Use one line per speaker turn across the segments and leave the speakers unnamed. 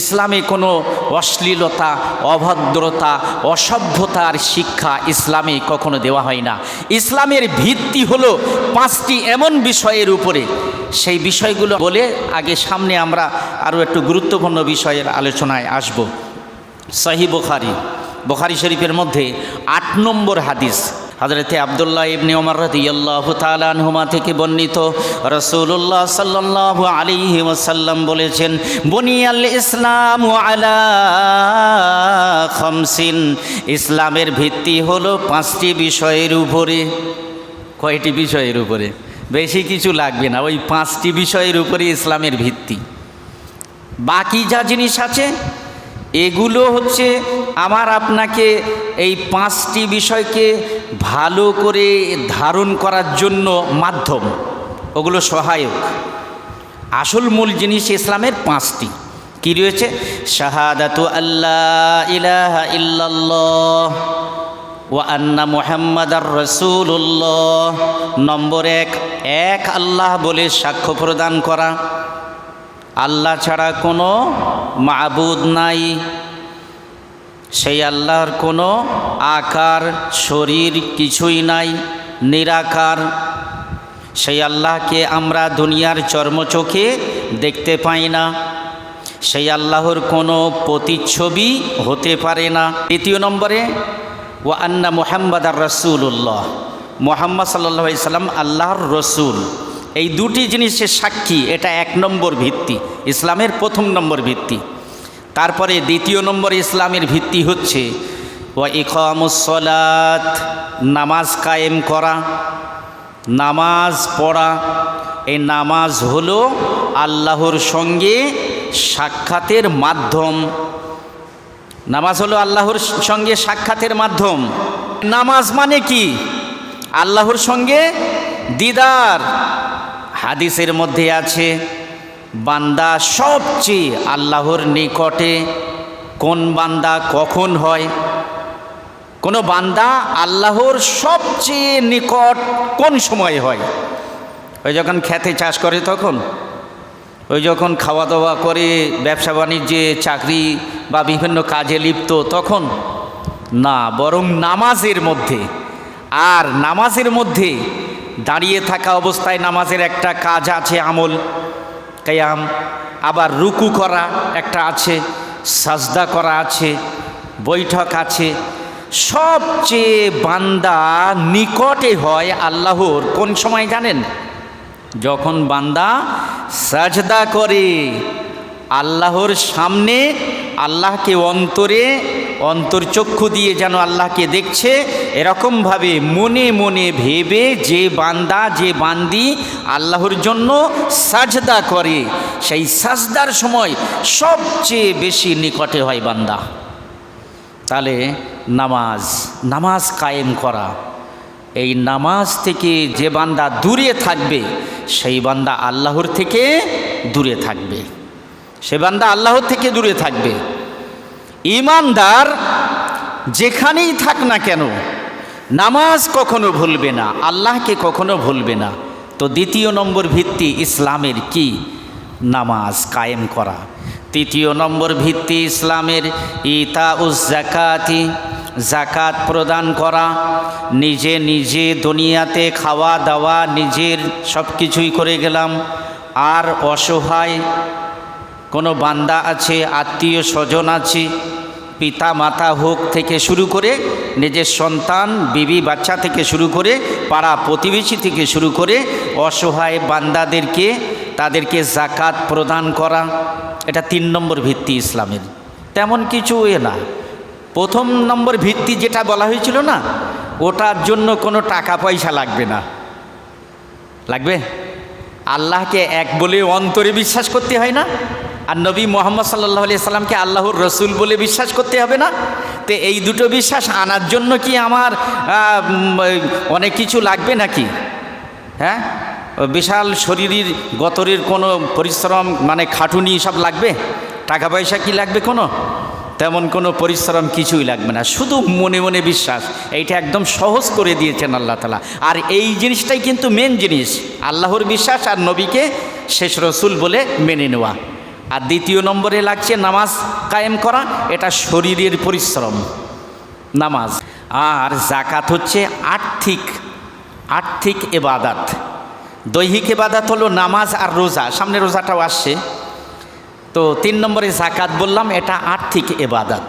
ইসলামে কোনো অশ্লীলতা, অভদ্রতা, অসভ্যতার শিক্ষা ইসলামে কখনো দেওয়া হয় না। ইসলামের ভিত্তি হলো পাঁচটি এমন বিষয়ের উপরে। সেই বিষয়গুলো বলে আগে সামনে আমরা আরও একটু গুরুত্বপূর্ণ বিষয়ের আলোচনায় আসব। সহি বুখারি, বোখারি শরীফের মধ্যে আট নম্বর হাদিস। হজরতে আবদুল্লাহ ইবনে ওমর রাদিয়াল্লাহু তাআলা আনহুমা থেকে বর্ণিত রাসূলুল্লাহ সাল্লাল্লাহু আলী ওয়াসাল্লাম বলেছেন, বুনিয়াল ইসলাম আলা খামসিন। ইসলামের ভিত্তি হলো পাঁচটি বিষয়ের উপরে। কয়টি বিষয়ের উপরে? বেশি কিছু লাগবে না, ওই পাঁচটি বিষয়ের উপরে ইসলামের ভিত্তি। বাকি যা জিনিস আছে এগুলো হচ্ছে আমার আপনাকে এই পাঁচটি বিষয়কে ভালো করে ধারণ করার জন্য মাধ্যম। ওগুলো সহায়ক। আসল মূল জিনিস ইসলামের পাঁচটি। কি রয়েছে? শাহাদাতু আল্লাহ ইলাহা ইল্লাল্লাহ আন্না মোহাম্মদার রসুল্লাহ নম্বর এক এক আল্লাহ বলে সাক্ষ্য প্রদান করা। আল্লাহ ছাড়া কোনো মাবুদ নাই। সেই আল্লাহর কোনো আকার, শরীর কিছুই নাই, নিরাকার। সেই আল্লাহকে আমরা দুনিয়ার চর্মচোখে দেখতে পাই না। সেই আল্লাহর কোনো প্রতিচ্ছবি হতে পারে না। তৃতীয় নম্বরে ও আন্না মোহাম্মদ আর রসুল্লাহ মোহাম্মদ সাল্লাহ সাল্লাম আল্লাহর রসুল। এই দুটি জিনিসের সাক্ষী, এটা এক নম্বর ভিত্তি, ইসলামের প্রথম নম্বর ভিত্তি। তারপরে দ্বিতীয় নম্বর ইসলামের ভিত্তি হচ্ছে ও ইকামুসলাত নামাজ কায়েম করা, নামাজ পড়া। এই নামাজ হলো আল্লাহর সঙ্গে সাক্ষাতের মাধ্যম। নামাজ হলো আল্লাহর সঙ্গে সাক্ষাতের মাধ্যম। নামাজ মানে কি? আল্লাহর সঙ্গে দিদার হাদিসের মধ্যে আছে, বান্দা সবচেয়ে আল্লাহর নিকটে কোন বান্দা কখন হয়? কোনো বান্দা আল্লাহর সবচেয়ে নিকট কোন সময় হয়? ওই যখন খেতে চাষ করে তখন? ওই যখন খাওয়া দাওয়া করে, ব্যবসা বাণিজ্যে চাকরি বা বিভিন্ন কাজে লিপ্ত তখন? না, বরং নামাজের মধ্যে। আর নামাজের মধ্যে দাঁড়িয়ে থাকা অবস্থায় নামাজের একটা কাজ আছে, আমল, কেয়াম। আবার রুকু করা একটা আছে, সাজদা করা আছে, বৈঠক আছে। সবচেয়ে বান্দা নিকটে হয় আল্লাহর। কোন সময় জানেন? যখন বান্দা সাজদা করে, আল্লাহর সামনে, আল্লাহকে অন্তরে অন্তর্চক্ষু দিয়ে যেন আল্লাহকে দেখছে, এরকমভাবে মনে মনে ভেবে যে বান্দা, যে বান্দি আল্লাহর জন্য সাজদা করে, সেই সাজদার সময় সবচেয়ে বেশি নিকটে হয় বান্দা। তাহলে নামাজ নামাজ কায়েম করা, এই নামাজ থেকে যে বান্দা দূরে থাকবে, সেই বান্দা আল্লাহর থেকে দূরে থাকবে। সে বান্দা আল্লাহর থেকে দূরে থাকবে। ইমানদার যেখানেই থাক না কেন, নামাজ কখনো ভুলবে না, আল্লাহকে কখনো ভুলবে না। তো দ্বিতীয় নম্বর ভিত্তি ইসলামের কি? নামাজ কায়েম করা। তৃতীয় নম্বর ভিত্তি ইসলামের ইতা উজ জাকাতি জাকাত প্রদান করা। নিজে নিজে দুনিয়াতে খাওয়া দাওয়া, নিজের সব কিছুই করে গেলাম। আর অসহায় কোনো বান্দা আছে, আত্মীয় স্বজন আছে পিতা মাতা হোক থেকে শুরু করে নিজের সন্তান, বিবি, বাচ্চা থেকে শুরু করে পাড়া প্রতিবেশী থেকে শুরু করে অসহায় বান্দাদেরকে তাদেরকে জাকাত প্রদান করা, এটা তিন নম্বর ভিত্তি ইসলামের। তেমন কিছু এ না। প্রথম নম্বর ভিত্তি যেটা বলা হয়েছিল না, ওটার জন্য কোনো টাকা পয়সা লাগবে না। লাগবে? আল্লাহকে এক বলে অন্তরে বিশ্বাস করতে হয় না? আর নবী মোহাম্মদ সাল্লাহ আলি সাল্লামকে আল্লাহর রসুল বলে বিশ্বাস করতে হবে না? তো এই দুটো বিশ্বাস আনার জন্য কি আমার অনেক কিছু লাগবে নাকি? হ্যাঁ? বিশাল শরীরের গতরের কোনো পরিশ্রম মানে খাটুনি সব লাগবে? টাকা পয়সা কি লাগবে কোনো? তেমন কোনো পরিশ্রম কিছুই লাগবে না। শুধু মনে মনে বিশ্বাস, এইটা একদম সহজ করে দিয়েছেন আল্লাহ তালা আর এই জিনিসটাই কিন্তু মেন জিনিস, আল্লাহর বিশ্বাস আর নবীকে শেষ রসুল বলে মেনে নেওয়া। আর দ্বিতীয় নম্বরে লাগছে নামাজ কায়েম করা, এটা শরীরের পরিশ্রম। নামাজ। আর জাকাত হচ্ছে আর্থিক আর্থিক এবাদাত। দৈহিক এবাদাত হলো নামাজ আর রোজা, সামনে রোজাটাও আসছে। তো তিন নম্বরে জাকাত বললাম, এটা আর্থিক এবাদাত।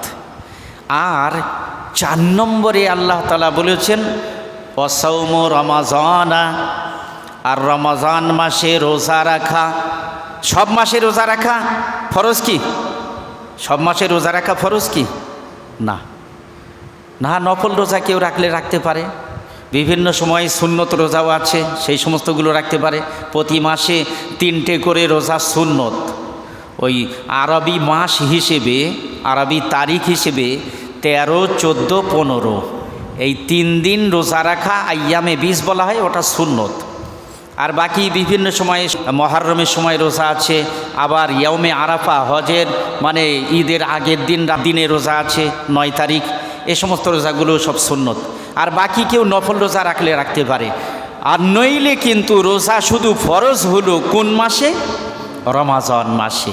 আর চার নম্বরে আল্লাহ তালা বলেছেন অসৌম রমাজানা। আর রমজান মাসে রোজা রাখা সব মাসে রোজা রাখা ফরজ কি? সব মাসে রোজা রাখা ফরজ কি? না। না, নফল রোজা কেউ রাখলে রাখতে পারে। বিভিন্ন সময় সুন্নত রোজাও আছে, সেই সমস্তগুলো রাখতে পারে। প্রতি মাসে তিনটে করে রোজা সুন্নত। ওই আরবি মাস হিসেবে, আরবি তারিখ হিসেবে তেরো, চোদ্দ, পনেরো। এই তিন দিন রোজা রাখা আয়ামে বিষ বলা হয়, ওটা সুন্নত। আর বাকি বিভিন্ন সময়ে মহারমের সময় রোজা আছে, আবার ইয়মে আরাফা, হজের মানে ঈদের আগের দিন দিনে রোজা আছে, নয় তারিখ, এ সমস্ত রোজাগুলো সব সুন্নত। আর বাকি কেউ নফল রোজা রাখলে রাখতে পারে। আর নইলে কিন্তু রোজা শুধু ফরজ হলো কোন মাসে? রমাজান মাসে।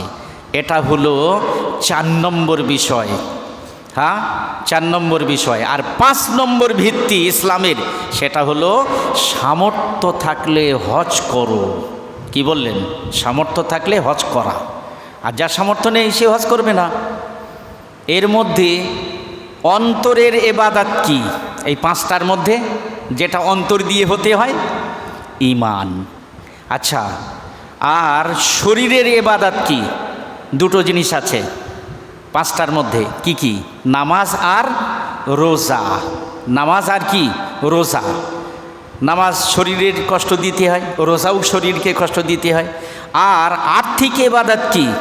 এটা হলো চার নম্বর বিষয়। হ্যাঁ? চার নম্বর বিষয়। আর পাঁচ নম্বর ভিত্তি ইসলামের, সেটা হলো সামর্থ্য থাকলে হজ করো। কি বললেন? সামর্থ্য থাকলে হজ করা। আর যার সামর্থ্য নেই, সে হজ করবে না। এর মধ্যে অন্তরের এবাদাত কি? এই পাঁচটার মধ্যে যেটা অন্তর দিয়ে হতে হয় ইমান আচ্ছা আর শরীরের এবাদাত কি? দুটো জিনিস আছে। পাঁচটার মধ্যে কি কি? নামাজ আর রোজা। নামাজ আর কি? রোজা। নামাজ শরীরের কষ্ট দিতে হয়, রোজাও শরীরকে কষ্ট দিতে হয়। আর আর্থিক এবাদাত কি?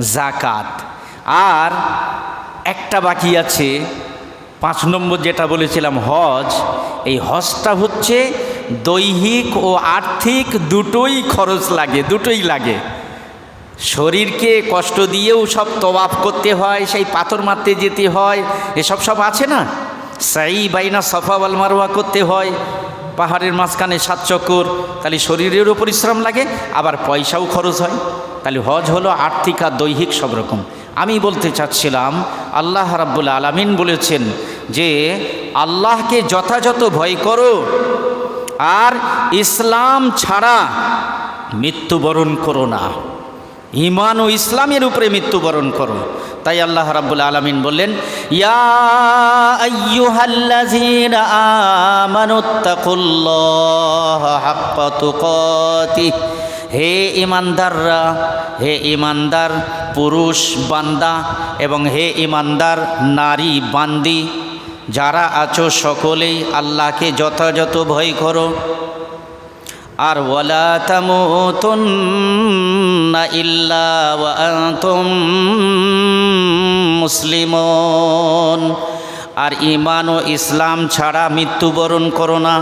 জাকাত। আর একটা বাকি আছে, পাঁচ নম্বর যেটা বলেছিলাম, হজ। এই হজটা হচ্ছে দৈহিক ও আর্থিক দুটোই খরচ লাগে, দুটোই লাগে। শরীরকে কষ্ট দিয়েও সব তবাফ করতে হয়, সেই পাথর মারতে যেতে হয়, এসব সব আছে না? সাই বাইনা সফা ওয়াল মারোয়া করতে হয়, পাহাড়ের মাঝখানে সাত চক্কর, তাহলে শরীরেরও পরিশ্রম লাগে, আবার পয়সাও খরচ হয়। তাহলে হজ হলো আর্থিক আর দৈহিক সব রকম। আমি বলতে চাচ্ছিলাম, আল্লাহ রাব্বুল আলামিন বলেছেন যে, আল্লাহকে যথাযথ ভয় করো, আর ইসলাম ছাড়া মৃত্যুবরণ করো না। ইমান ও ইসলামের উপরে মৃত্যুবরণ করো। তাই আল্লাহ রাব্বুল আলামিন বললেন হে ইমানদাররা হে ইমানদার পুরুষ, বান্দা এবং হে ইমানদার নারী, বান্দি, যারা আছো সকলেই আল্লাহকে যথাযথ ভয় করো। আর ওয়ালা তামুতুন্না ইল্লা ওয়া মুসলিমুন। আর ইমান ও ইসলাম ছাড়া মৃত্যুবরণ করো না।